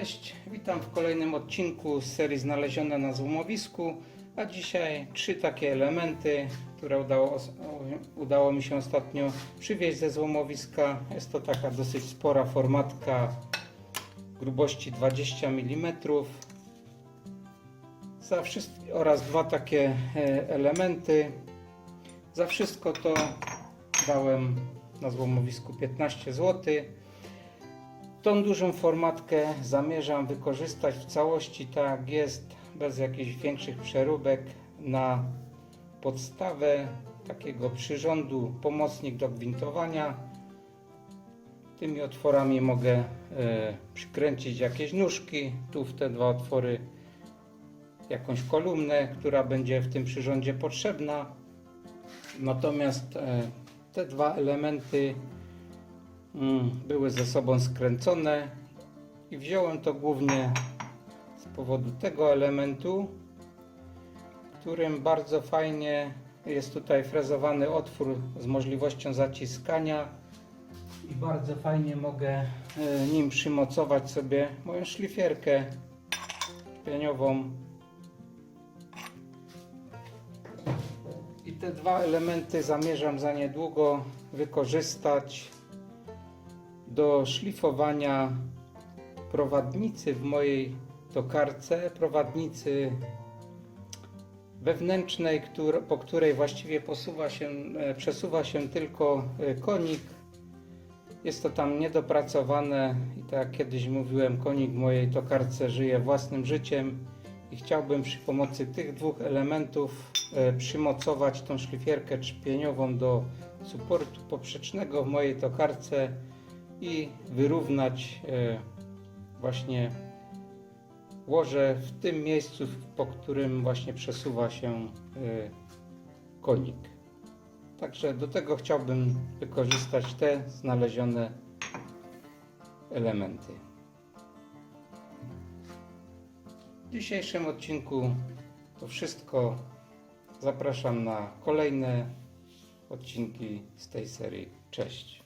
Cześć, witam w kolejnym odcinku z serii Znalezione na złomowisku, a dzisiaj trzy takie elementy, które udało, udało mi się ostatnio przywieźć ze złomowiska. Jest to taka dosyć spora formatka grubości 20 mm za wszystko, oraz dwa takie e, elementy. Za wszystko to dałem na złomowisku 15 zł. Tą dużą formatkę zamierzam wykorzystać w całości tak jest, bez jakichś większych przeróbek na podstawę takiego przyrządu pomocnik do gwintowania. Tymi otworami mogę e, przykręcić jakieś nóżki, tu w te dwa otwory jakąś kolumnę, która będzie w tym przyrządzie potrzebna. Natomiast e, te dwa elementy były ze sobą skręcone i wziąłem to głównie z powodu tego elementu, którym bardzo fajnie jest tutaj frezowany otwór z możliwością zaciskania i bardzo fajnie mogę e, nim przymocować sobie moją szlifierkę pieniową. I te dwa elementy zamierzam za niedługo wykorzystać do szlifowania prowadnicy w mojej tokarce, prowadnicy wewnętrznej, po której właściwie posuwa się, e, przesuwa się tylko e, konik. Jest to tam niedopracowane i tak jak kiedyś mówiłem, konik w mojej tokarce żyje własnym życiem i chciałbym przy pomocy tych dwóch elementów e, przymocować tą szlifierkę czpieniową do suportu poprzecznego w mojej tokarce i wyrównać e, właśnie łoże w tym miejscu, po którym właśnie przesuwa się e, konik. Także do tego chciałbym wykorzystać te znalezione elementy. W dzisiejszym odcinku to wszystko. Zapraszam na kolejne odcinki z tej serii. Cześć.